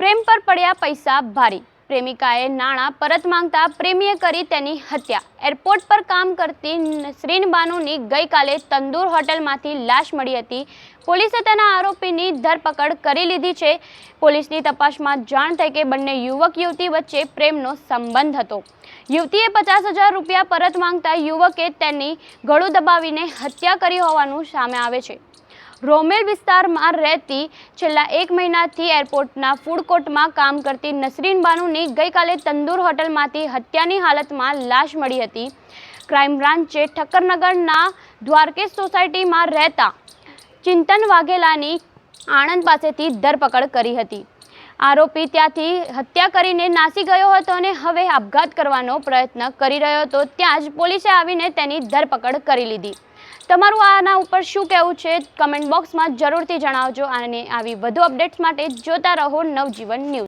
પ્રેમ પર પડ્યા પૈસા ભારી. પ્રેમિકાએ નાણાં પરત માંગતા પ્રેમીએ કરી તેની હત્યા. એરપોર્ટ પર કામ કરતી શ્રીનબાનુની ગઈકાલે તંદૂર હોટલમાંથી લાશ મળી હતી. પોલીસે તેના આરોપીની ધરપકડ કરી લીધી છે. પોલીસની તપાસમાં જાણ થઈ કે બંને યુવક યુવતી વચ્ચે પ્રેમનો સંબંધ હતો. યુવતીએ પચાસ હજાર રૂપિયા પરત માંગતા યુવકે તેની ગળું દબાવીને હત્યા કરી હોવાનું સામે આવે છે. રોમેલ વિસ્તારમાં રહેતી છેલ્લા એક મહિનાથી એરપોર્ટના ફૂડ કોર્ટમાં કામ કરતી નસરીન બાનુની ગઈકાલે તંદૂર હોટલમાંથી હત્યાની હાલતમાં લાશ મળી હતી. ક્રાઇમ બ્રાન્ચે ઠક્કરનગરના દ્વારકેશ સોસાયટીમાં રહેતા ચિંતન વાઘેલાની આણંદ પાસેથી ધરપકડ કરી હતી. આરોપી ત્યાંથી હત્યા કરીને નાસી ગયો હતો અને હવે આપઘાત કરવાનો પ્રયત્ન કરી રહ્યો હતો. ત્યાં જ પોલીસે આવીને તેની ધરપકડ કરી લીધી. તમારું આના ઉપર શું કહેવું છે? કમેન્ટ બોક્સમાં જરૂરથી જણાવજો અને આવી વધુ અપડેટ્સ માટે જોતા રહો નવજીવન ન્યૂઝ.